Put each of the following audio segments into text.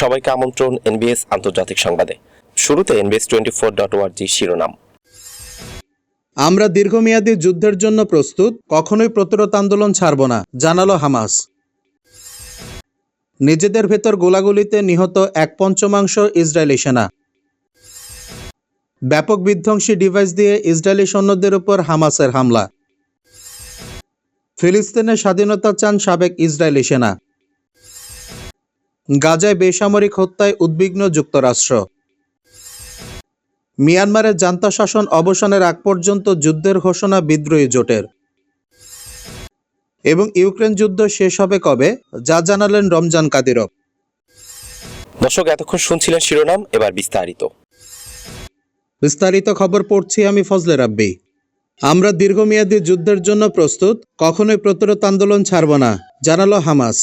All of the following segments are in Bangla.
সবাইকে আমন্ত্রণ এনবিএস আন্তর্জাতিক সংবাদে। শুরুতে এনবিএস টোয়েন্টি ফোর ডট ওয়ার্জি শিরোনাম। আমরা দীর্ঘমেয়াদী যুদ্ধের জন্য প্রস্তুত, কখনোই প্রতিরোধ আন্দোলন ছাড়ব না, জানালো হামাস। নিজেদের ভেতর গোলাগুলিতে নিহত এক পঞ্চমাংশ ইসরায়েলি সেনা। ব্যাপক বিধ্বংসী ডিভাইস দিয়ে ইসরায়েলি সৈন্যদের উপর হামাসের হামলা। ফিলিস্তিনের স্বাধীনতা চান সাবেক ইসরায়েলি সেনা। গাজায় বেসামরিক হত্যায় উদ্বিগ্ন যুক্তরাষ্ট্র। মিয়ানমারের জান্তা শাসন অবসানের আগ পর্যন্ত যুদ্ধের ঘোষণা বিদ্রোহী জোটের। এবং ইউক্রেন যুদ্ধ শেষ হবে কবে যা জানালেন রমজান কাদিরভ। দর্শক এতক্ষণ শুনছিলেন শিরোনাম এবার বিস্তারিত। বিস্তারিত খবর পড়ছি আমি ফজলে রাব্বি। আমরা দীর্ঘমেয়াদী যুদ্ধের জন্য প্রস্তুত কখনোই প্রতিরোধ আন্দোলন ছাড়ব না জানালো হামাস।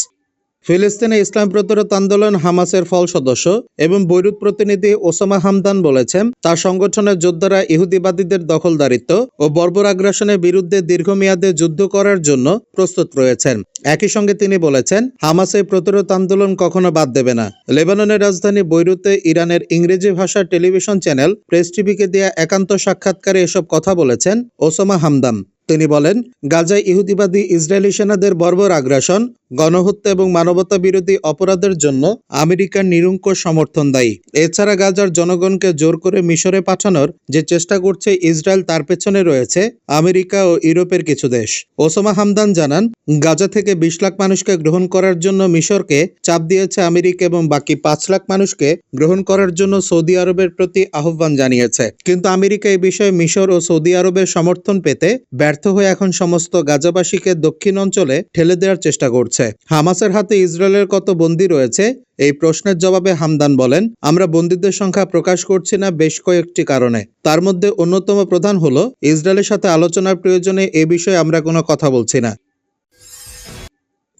ফিলিস্তিনে ইসলাম প্রতিরোধ আন্দোলন হামাসের ফল সদস্য এবং বৈরুত প্রতিনিধি ওসামা হামদান বলেছেন, তার সংগঠনের যোদ্ধারা ইহুদিবাদীদের দখলদারিত্ব ও বর্বর আগ্রাসনের বিরুদ্ধে দীর্ঘমেয়াদে যুদ্ধ করার জন্য প্রস্তুত রয়েছেন। একই সঙ্গে তিনি বলেছেন হামাসের প্রতিরোধ আন্দোলন কখনো বাদ দেবে না। লেবাননের রাজধানী বৈরুতে ইরানের ইংরেজি ভাষার টেলিভিশন চ্যানেল প্রেস টিভিকে দেয়া একান্ত সাক্ষাৎকারে এসব কথা বলেছেন ওসামা হামদান। তিনি বলেন, গাজায় ইহুদিবাদী ইসরায়েলি সেনাদের বর্বর আগ্রাসন গণহত্যা এবং মানবতা বিরোধী অপরাধের জন্য আমেরিকার নিরঙ্কুশ সমর্থন দায়ী। এছাড়া গাজার জনগণকে জোর করে মিশরে পাঠানোর যে চেষ্টা করছে ইসরায়েল, তার পেছনে রয়েছে আমেরিকা ও ইউরোপের কিছু দেশ। ওসামা হামদান জানান, গাজা থেকে বিশ লাখ মানুষকে গ্রহণ করার জন্য মিশরকে চাপ দিয়েছে আমেরিকা এবং বাকি পাঁচ লাখ মানুষকে গ্রহণ করার জন্য সৌদি আরবের প্রতি আহ্বান জানিয়েছে। কিন্তু আমেরিকা এই বিষয়ে মিশর ও সৌদি আরবের সমর্থন পেতে ব্যর্থ হয়ে এখন সমস্ত গাজাবাসীকে দক্ষিণ অঞ্চলে ঠেলে দেওয়ার চেষ্টা করছে। হামাসের হাতে ইসরায়েলের কত বন্দী রয়েছে? এই প্রশ্নের জবাবে হামদান বলেন, আমরা বন্দীদের সংখ্যা প্রকাশ করছি না বেশ কয়েকটি কারণে। তার মধ্যে অন্যতম প্রধান হল, ইসরায়েলের সাথে আলোচনার প্রয়োজনে এ বিষয়ে আমরা কোনো কথা বলছি না।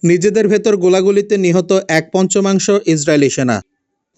নিজেদের ভেতর গোলাগুলিতে নিহত এক পঞ্চমাংশ ইসরায়েলি সেনা।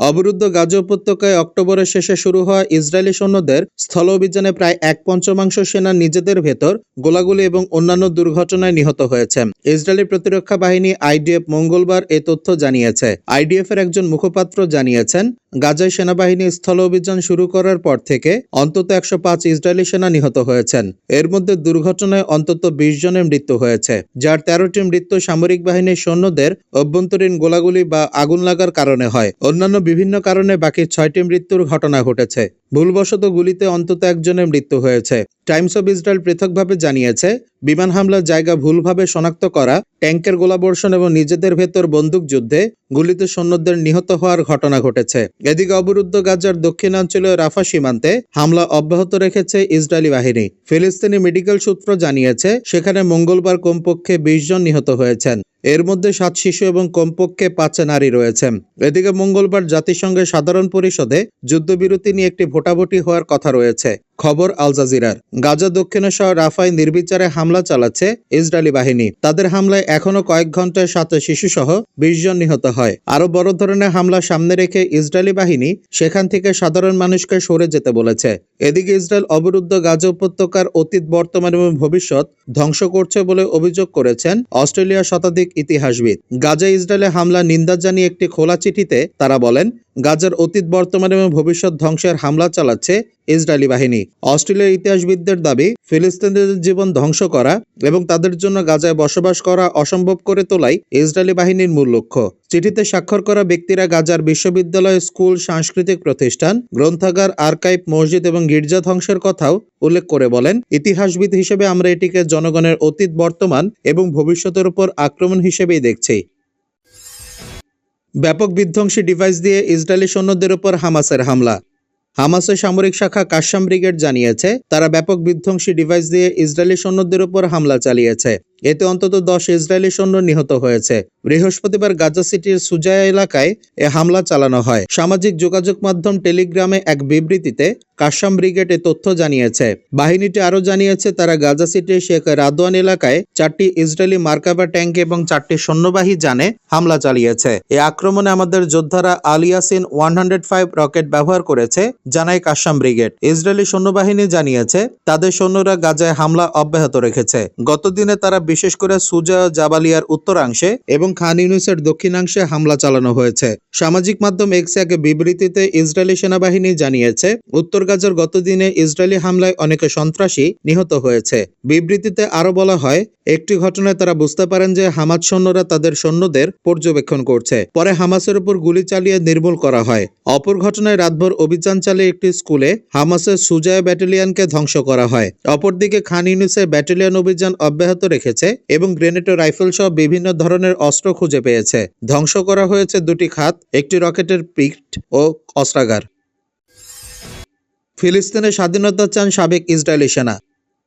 অবরুদ্ধ গাজা উপত্যকায় অক্টোবরের শেষে শুরু হওয়া ইসরায়েলি সৈন্যদের স্থল অভিযানে প্রায় এক পঞ্চমাংশ সেনা নিজেদের ভেতর গোলাগুলি এবং অন্যান্য দুর্ঘটনায় নিহত হয়েছে। ইসরায়েলি প্রতিরক্ষা বাহিনী আইডিএফ মঙ্গলবার এ তথ্য জানিয়েছে। আইডিএফ এর একজন মুখপাত্র জানিয়েছেন গাজায় সেনাবাহিনী স্থল অভিযান শুরু করার পর থেকে অন্তত একশো পাঁচ ইসরায়েলি সেনা নিহত হয়েছেন। এর মধ্যে দুর্ঘটনায় অন্তত বিশ জনের মৃত্যু হয়েছে, যার তেরোটি মৃত্যু সামরিক বাহিনীর সৈন্যদের অভ্যন্তরীণ গোলাগুলি বা আগুন লাগার কারণে হয়। অন্যান্য বিভিন্ন কারণে বাকি ছয়টি মৃত্যুর ঘটনা ঘটেছে। ভুলবশত গুলিতে অন্তত একজনের মৃত্যু হয়েছে। টাইমস অব ইসরায়েল পৃথকভাবে জানিয়েছে, বিমান হামলার জায়গা ভুলভাবে শনাক্ত করা ট্যাঙ্কের গোলাবর্ষণ এবং নিজেদের ভেতর বন্দুক যুদ্ধে গুলিতে সৈন্যদের নিহত হওয়ার ঘটনা ঘটেছে। এদিকে অবরুদ্ধ গাজার দক্ষিণাঞ্চলীয় রাফা সীমান্তে হামলা অব্যাহত রেখেছে ইসরায়েলি বাহিনী। ফিলিস্তিনি মেডিকেল সূত্র জানিয়েছে, সেখানে মঙ্গলবার কমপক্ষে বিশ জন নিহত হয়েছেন। এর মধ্যে সাত শিশু এবং কমপক্ষে পাঁচ নারী রয়েছেন এদিকে মঙ্গলবার জাতিসংঘের সাধারণ পরিষদে যুদ্ধবিরতি নিয়ে একটি ভোটাভুটি হওয়ার কথা রয়েছে। খবর আল জাজিরার। গাজা দক্ষিণেশ্বর রাফায় নির্বিচারে হামলা চালাচ্ছে ইসরায়েলি বাহিনী। তাদের হামলায় এখনও কয়েক ঘন্টায় সাথে শিশু সহ বিশ জন নিহত হয়। আরও বড় ধরনের হামলা সামনে রেখে ইসরায়েলি বাহিনী সেখান থেকে সাধারণ মানুষকে সরে যেতে বলেছে। এদিকে ইসরায়েল অবরুদ্ধ গাজা উপত্যকার অতীত, বর্তমান এবং ভবিষ্যৎ ধ্বংস করছে বলে অভিযোগ করেছেন অস্ট্রেলিয়ার শতাধিক ইতিহাসবিদ। গাজা ইসরায়েলে হামলা নিন্দা জানিয়ে একটি খোলা চিঠিতে তারা বলেন, গাজার অতীত, বর্তমান এবং ভবিষ্যৎ ধ্বংসের হামলা চালাচ্ছে ইসরায়েলি বাহিনী। অস্ট্রেলিয়ার ইতিহাসবিদদের দাবি, ফিলিস্তিনিদের জীবন ধ্বংস করা এবং তাদের জন্য গাজায় বসবাস করা অসম্ভব করে তোলাই ইসরায়েলি বাহিনীর মূল লক্ষ্য। চিঠিতে স্বাক্ষর করা ব্যক্তিরা গাজার বিশ্ববিদ্যালয়, স্কুল, সাংস্কৃতিক প্রতিষ্ঠান, গ্রন্থাগার, আর্কাইভ, মসজিদ এবং গির্জা ধ্বংসের কথাও উল্লেখ করে বলেন, ইতিহাসবিদ হিসেবে আমরা এটিকে জনগণের অতীত, বর্তমান এবং ভবিষ্যতের উপর আক্রমণ হিসেবেই দেখছি। ব্যাপক বিধ্বংসী ডিভাইস দিয়ে ইসরায়েলি সৈন্যদের উপর হামাসের হামলা। হামাসের সামরিক শাখা কাশ্যাম ব্রিগেড জানিয়েছে, তারা ব্যাপক বিধ্বংসী ডিভাইস দিয়ে ইসরায়েলি সৈন্যদের উপর হামলা চালিয়েছে। এতে অন্তত দশ ইসরায়েলি সৈন্য নিহত হয়েছে। বৃহস্পতিবার গাজা সিটির সুজায়া এলাকায় এ হামলা চালানো হয়। সামাজিক যোগাযোগ মাধ্যম টেলিগ্রামে এক বিবৃতিতে কাশাম ব্রিগেড এ তথ্য জানিয়েছে। বাহিনীটি আরও জানিয়েছে, তারা গাজা সিটির শেখ রাদওয়ান এলাকায় চারটি ইসরায়েলি মার্কাবা ট্যাঙ্ক এবং চারটি সৈন্যবাহী যানে হামলা চালিয়েছে। এ আক্রমণে আমাদের যোদ্ধারা আলিয়াসিন ওয়ান হান্ড্রেড ফাইভ রকেট ব্যবহার করেছে, জানায় কাশাম ব্রিগেড। ইসরায়েলি সৈন্যবাহিনী জানিয়েছে, তাদের সৈন্যরা গাজায় হামলা অব্যাহত রেখেছে। গতদিনে তারা বিশেষ করে সুজা জাবালিয়ার উত্তরাংশে এবং খান ইউনুসের দক্ষিণাংশে হামলা চালানো হয়েছে। সামাজিক মাধ্যম এক্সে এক বিবৃতিতে ইসরায়েলি সেনাবাহিনী জানিয়েছে, উত্তর গাজার গত দিনে ইসরায়েলি হামলায় অনেকে সন্ত্রাসী নিহত হয়েছে। বিবৃতিতে আরও বলা হয়, একটি ঘটনায় তারা বুঝতে পারেন যে হামাস সৈন্যরা তাদের সৈন্যদের পর্যবেক্ষণ করছে। পরে হামাসের উপর গুলি চালিয়ে নির্মূল করা হয়। অপর ঘটনায় রাতভর অভিযান চালিয়ে একটি স্কুলে হামাসের সুজায় ব্যাটালিয়নকে ধ্বংস করা হয়। অপরদিকে খান ইউনিসের ব্যাটালিয়ান অভিযান অব্যাহত রেখেছে এবং গ্রেনেড রাইফেল সহ বিভিন্ন ধরনের অস্ত্র খুঁজে পেয়েছে। ধ্বংস করা হয়েছে দুটি খাত, একটি রকেটের পিট ও অস্ত্রাগার। ফিলিস্তিনের স্বাধীনতা চান সাবেক ইসরায়েলি সেনা।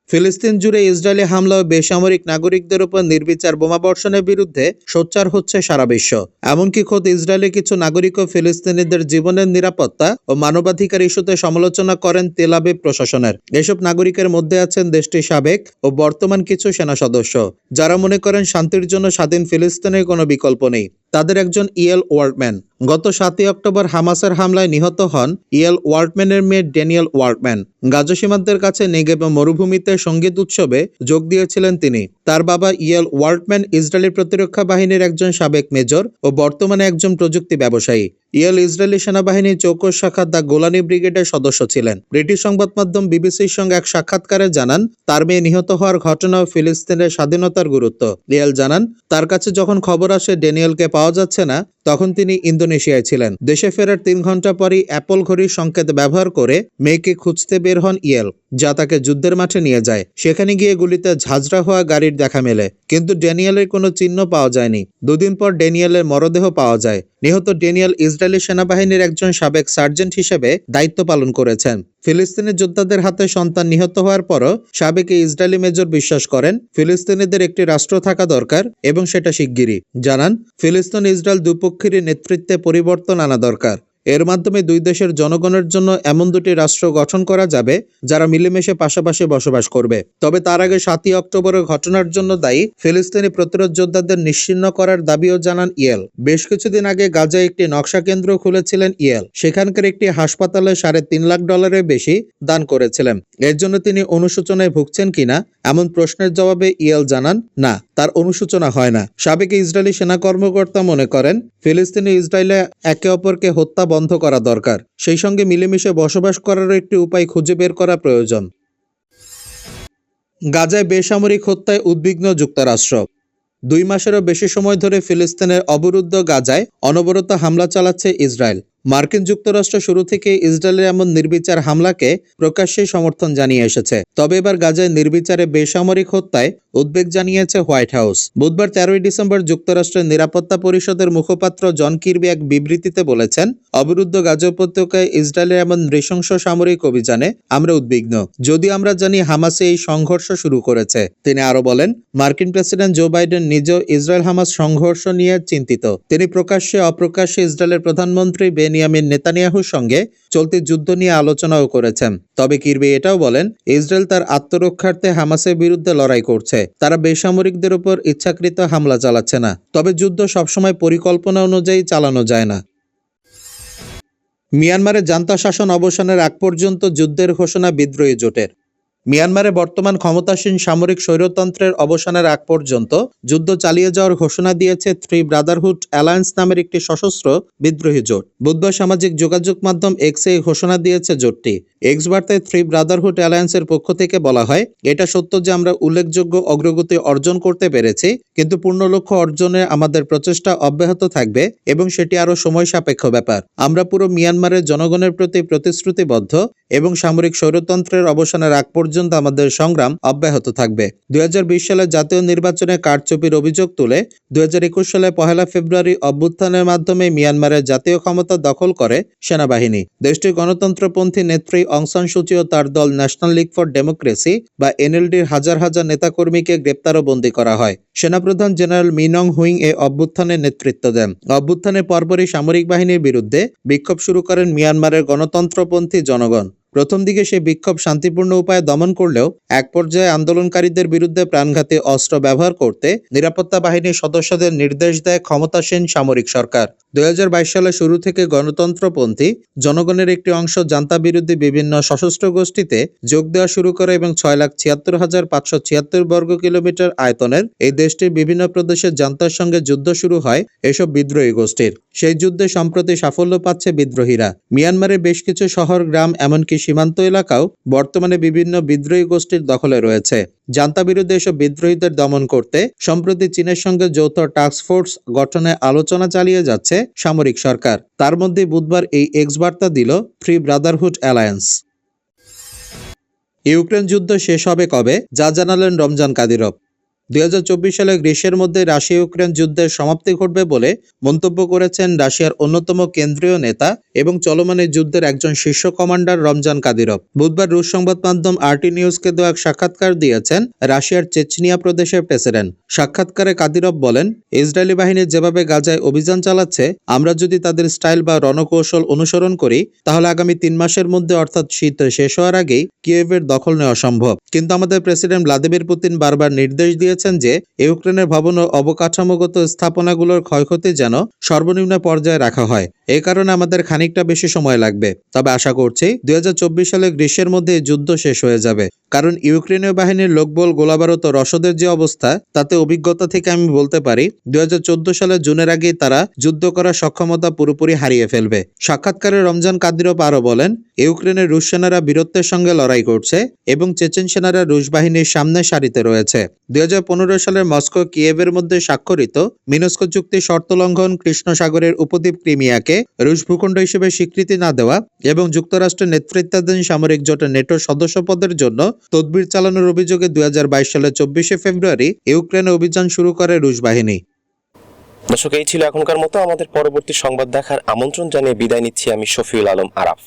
ফিলিস্তিন জুড়ে ইসরায়েলি হামলা ও বেসামরিক নাগরিকদের উপর নির্বিচার বোমাবর্ষণের বিরুদ্ধে সোচ্চার হচ্ছে সারা বিশ্ব। এমনকি খোদ ইসরায়েলি কিছু নাগরিক ও ফিলিস্তিনিদের জীবনের নিরাপত্তা ও মানবাধিকার ইস্যুতে সমালোচনা করেন তেলাবে প্রশাসনের। এসব নাগরিকের মধ্যে আছেন দেশটির সাবেক ও বর্তমান কিছু সেনা সদস্য, যারা মনে করেন শান্তির জন্য স্বাধীন ফিলিস্তিনের কোনো বিকল্প নেই। তাদের একজন ইয়েল ওয়ার্ডম্যান। গত সাতই অক্টোবর হামাসের হামলায় নিহত হন ইয়েল ওয়ার্ডম্যানের মেয়ে ড্যানিয়েল ওয়ার্ডম্যান। গাজা সীমান্তের কাছে নেগেব মরুভূমিতে সংগীত উৎসবে যোগ দিয়েছিলেন তিনি। তার বাবা ইয়েল ওয়ার্ডম্যান ইসরায়েলি প্রতিরক্ষা বাহিনীর একজন সাবেক মেজর ও বর্তমানে একজন প্রযুক্তি ব্যবসায়ী। ইয়েল ইসরায়েলি সেনাবাহিনীর চৌকস শাখা দ্য গোলানি ব্রিগেডের সদস্য ছিলেন। ব্রিটিশ সংবাদ মাধ্যম বিবিসির সঙ্গে এক সাক্ষাৎকারে জানান, তার মেয়ে নিহত হওয়ার ঘটনা ফিলিস্তিনের স্বাধীনতার গুরুত্ব। ইয়েল জানান, তার কাছে যখন খবর আসে ড্যানিয়েলকে পাওয়া যাচ্ছে না, তখন তিনি ইন্দোনেশিয়ায় ছিলেন। দেশে ফেরার তিন ঘণ্টা পরই অ্যাপল ঘড়ির সংকেত ব্যবহার করে মেয়েকে খুঁজতে বের হন ইয়েল, যা তাকে যুদ্ধের মাঠে নিয়ে যায়। সেখানে গিয়ে গুলিতে ঝাঁঝরা হওয়া গাড়ির দেখা মেলে, কিন্তু ড্যানিয়েলের কোনো চিহ্ন পাওয়া যায়নি। দুদিন পর ড্যানিয়েলের মরদেহ পাওয়া যায়। নিহত ড্যানিয়েল ইসরায়েলি সেনাবাহিনীর একজন সাবেক সার্জেন্ট হিসেবে দায়িত্ব পালন করেছেন। ফিলিস্তিনি যোদ্ধাদের হাতে সন্তান নিহত হওয়ার পরও সাবেক ইসরায়েলি মেজর বিশ্বাস করেন, ফিলিস্তিনিদের একটি রাষ্ট্র থাকা দরকার এবং সেটা শিগগিরই। জানান ফিলিস্তিন ইসরায়েল দুপক্ষেরই নেতৃত্বে পরিবর্তন আনা দরকার। এর মাধ্যমে দুই দেশের জনগণের জন্য এমন দুটি রাষ্ট্র গঠন করা যাবে, যারা মিলেমিশে পাশাপাশি বসবাস করবে। তবে তার আগে সাতই অক্টোবরের ঘটনার জন্য দায়ী ফিলিস্তিনি প্রতিরোধ যোদ্ধাদের নিশ্চিহ্ন করার দাবিও জানান ইয়েল। বেশ কিছুদিন আগে গাজায় একটি নকশা কেন্দ্র খুলেছিলেন ইয়েল। সেখানকার একটি হাসপাতালে সাড়ে তিন লাখ ডলারের বেশি দান করেছিলেন। এর জন্য তিনি অনুশোচনায় ভুগছেন কিনা, এমন প্রশ্নের জবাবে ইয়েল জানান, না। তার অনুশোচনা হয় না। সাবেক ইসরায়েলি সেনা কর্মকর্তা মনে করেন, ফিলিস্তিনি ইসরায়েলে একে অপরকে হত্যা বন্ধ করা দরকার। সেই সঙ্গে মিলেমিশে বসবাস করারও একটি উপায় খুঁজে বের করা প্রয়োজন। গাজায় বেসামরিক হত্যায় উদ্বিগ্ন যুক্তরাষ্ট্র। দুই মাসেরও বেশি সময় ধরে ফিলিস্তিনের অবরুদ্ধ গাজায় অনবরত হামলা চালাচ্ছে ইসরায়েল। মার্কিন যুক্তরাষ্ট্র শুরু থেকে ইসরায়েলের এমন নির্বিচার হামলাকে প্রকাশ্যে সমর্থন জানিয়ে এসেছে। তবে এবার গাজায় নির্বিচারে বেসামরিক হত্যায় উদ্বেগ জানিয়েছে হোয়াইট হাউস। বুধবার তেরোই ডিসেম্বর যুক্তরাষ্ট্রের নিরাপত্তা পরিষদের মুখপাত্র জন কির্বি এক বিবৃতিতে বলেছেন, অবরুদ্ধ গাজা উপত্যকায় ইসরায়েলের এমন নৃশংস সামরিক অভিযানে আমরা উদ্বিগ্ন। যদি আমরা জানি হামাসে এই সংঘর্ষ শুরু করেছে। তিনি আরও বলেন, মার্কিন প্রেসিডেন্ট জো বাইডেন নিজেও ইসরায়েল হামাস সংঘর্ষ নিয়ে চিন্তিত। তিনি প্রকাশ্যে অপ্রকাশ্যে ইসরায়েলের প্রধানমন্ত্রী বেনিয়ামিন নেতানিয়াহুর সঙ্গে চলতি যুদ্ধ নিয়ে আলোচনাও করেছেন। তবে কিরবি এটাও বলেন, ইসরায়েল তার আত্মরক্ষার্থে হামাসের বিরুদ্ধে লড়াই করছে। তারা বেসামরিকদের উপর ইচ্ছাকৃত হামলা চালাচ্ছে না। তবে যুদ্ধ সবসময় পরিকল্পনা অনুযায়ী চালানো যায় না। মিয়ানমারে জান্তা শাসন অবসানের আগ পর্যন্ত যুদ্ধের ঘোষণা বিদ্রোহী জোটের। মিয়ানমারে বর্তমান ক্ষমতাসীন সামরিক স্বৈরতন্ত্রের অবসানের আগ পর্যন্ত যুদ্ধ চালিয়ে যাওয়ার ঘোষণা দিয়েছে থ্রি ব্রাদারহুড অ্যালায়েন্স নামের একটি সশস্ত্র বিদ্রোহী জোট। বুধবার সামাজিক যোগাযোগ মাধ্যম এক্সে ঘোষণা দিয়েছে জোটটি। এক্স বার্তায় থ্রি ব্রাদারহুড অ্যালায়েন্সের পক্ষ থেকে বলা হয়, এটা সত্য যে আমরা উল্লেখযোগ্য অগ্রগতি অর্জন করতে পেরেছি, কিন্তু পূর্ণ লক্ষ্য অর্জনে আমাদের প্রচেষ্টা অব্যাহত থাকবে এবং সেটি আরও সময় সাপেক্ষ ব্যাপার। আমরা পুরো মিয়ানমারের জনগণের প্রতি প্রতিশ্রুতিবদ্ধ এবং সামরিক স্বৈরতন্ত্রের অবসানের আগ পর্যন্ত আমাদের সংগ্রাম অব্যাহত থাকবে। দুই হাজার বিশ সালে জাতীয় নির্বাচনে কারচুপির অভিযোগ তুলে দুই হাজার একুশ সালে পহেলা ফেব্রুয়ারি অভ্যুত্থানের মাধ্যমে মিয়ানমারের জাতীয় ক্ষমতা দখল করে সেনাবাহিনী। দেশটির গণতন্ত্রপন্থী নেত্রী অংসান সূচি ও তার দল ন্যাশনাল লীগ ফর ডেমোক্রেসি বা এনএলডির হাজার হাজার নেতাকর্মীকে গ্রেপ্তার ও বন্দী করা হয়। সেনাপ্রধান জেনারেল মিনং হুইং এ অভ্যুত্থানের নেতৃত্ব দেন। অভ্যুত্থানের পরপরই সামরিক বাহিনীর বিরুদ্ধে বিক্ষোভ শুরু করেন মিয়ানমারের গণতন্ত্রপন্থী জনগণ। প্রথম দিকে সেই বিক্ষোভ শান্তিপূর্ণ উপায়ে দমন করলেও এক পর্যায়ে আন্দোলনকারীদের বিরুদ্ধে প্রাণঘাতী অস্ত্র ব্যবহার করতে নিরাপত্তা বাহিনীর সদস্যদের নির্দেশ দেয় ক্ষমতাসীন সামরিক সরকার। দুই সালের শুরু থেকে গণতন্ত্রপন্থী জনগণের একটি অংশ জান্তা বিরোধী বিভিন্ন সশস্ত্র গোষ্ঠীতে যোগ দেওয়া শুরু করে এবং ছয় লাখ ছিয়াত্তর হাজার পাঁচশো ছিয়াত্তর বর্গ কিলোমিটার আয়তনের এই দেশটির বিভিন্ন প্রদেশে জান্তার সঙ্গে যুদ্ধ শুরু হয় এসব বিদ্রোহী গোষ্ঠীর। সেই যুদ্ধে সম্প্রতি সাফল্য পাচ্ছে বিদ্রোহীরা। মিয়ানমারের বেশ কিছু শহর, গ্রাম, এমনকি সীমান্ত এলাকাও বর্তমানে বিভিন্ন বিদ্রোহী গোষ্ঠীর দখলে রয়েছে। জান্তা বিরুদ্ধে এসব বিদ্রোহীদের দমন করতে সম্প্রতি চীনের সঙ্গে যৌথ টাস্ক ফোর্স গঠনে আলোচনা চালিয়ে যাচ্ছে সামরিক সরকার। তার মধ্যে বুধবার এই এক্স বার্তা দিল ফ্রি ব্রাদারহুড অ্যালায়েন্স ইউক্রেন যুদ্ধ শেষ হবে কবে? যা জানালেন রমজান কাদিরভ। দুই হাজার চব্বিশ সালে গ্রীষ্মের মধ্যে রাশিয়া ইউক্রেন যুদ্ধের সমাপ্তি ঘটবে বলে মন্তব্য করেছেন রাশিয়ার অন্যতম কেন্দ্রীয় নেতা এবং চলমান যুদ্ধের একজন শীর্ষ কমান্ডার রমজান কাদিরভ। বুধবার রুশ সংবাদ মাধ্যম আরটি নিউজকে দেওয়া এক সাক্ষাৎকার দিয়েছেন রাশিয়ার চেচনিয়া প্রদেশের প্রেসিডেন্ট। সাক্ষাৎকারে কাদিরভ বলেন, ইসরায়েলি বাহিনী যেভাবে গাজায় অভিযান চালাচ্ছে, আমরা যদি তাদের স্টাইল বা রণকৌশল অনুসরণ করি, তাহলে আগামী তিন মাসের মধ্যে অর্থাৎ শীত শেষ হওয়ার আগেই কিয়েভের দখল নেওয়া সম্ভব। কিন্তু আমাদের প্রেসিডেন্ট ভ্লাদিমির পুতিন বারবার নির্দেশ দিয়েছেন যে ইউক্রেনের ভবন ও অবকাঠামোগত স্থাপনাগুলোর ক্ষয়ক্ষতি যেন সর্বনিম্ন পর্যায়ে রাখা হয়। এই কারণে আমাদের খানিকটা বেশি সময় লাগবে। তবে আশা করছি দুই হাজার চব্বিশ সালে গ্রীষ্মের মধ্যে যুদ্ধ শেষ হয়ে যাবে। কারণ ইউক্রেনীয় বাহিনীর লোকবল গোলাবারত রসদের যে অবস্থা, তাতে অভিজ্ঞতা থেকে আমি বলতে পারি, দুই সালের জুনের আগেই তারা যুদ্ধ করার সক্ষমতা পুরোপুরি হারিয়ে ফেলবে। সাক্ষাৎকারে রমজান কাদিরভ আরও বলেন, ইউক্রেনের রুশ সেনারা বীরত্বের সঙ্গে লড়াই করছে এবং চেচেন সেনারা রুশ বাহিনীর সামনে সারিতে রয়েছে। দুই সালের মস্কো কিয়েভের মধ্যে স্বাক্ষরিত মিনস্কো চুক্তি শর্ত লঙ্ঘন কৃষ্ণ সাগরের উপদ্বীপ ক্রিমিয়াকে রুশ ভূখণ্ড হিসেবে স্বীকৃতি না দেওয়া এবং যুক্তরাষ্ট্রের নেতৃত্বাধীন সামরিক জোটের নেটো সদস্য পদের জন্য তদবির চালানোর অভিযোগে দুই হাজার বাইশ সালের চব্বিশে ফেব্রুয়ারি ইউক্রেনে অভিযান শুরু করে রুশ বাহিনী। দর্শক, এই ছিল এখনকার মতো। আমাদের পরবর্তী সংবাদ দেখার আমন্ত্রণ জানিয়ে বিদায় নিচ্ছি আমি শফিউল আলম আরাফ।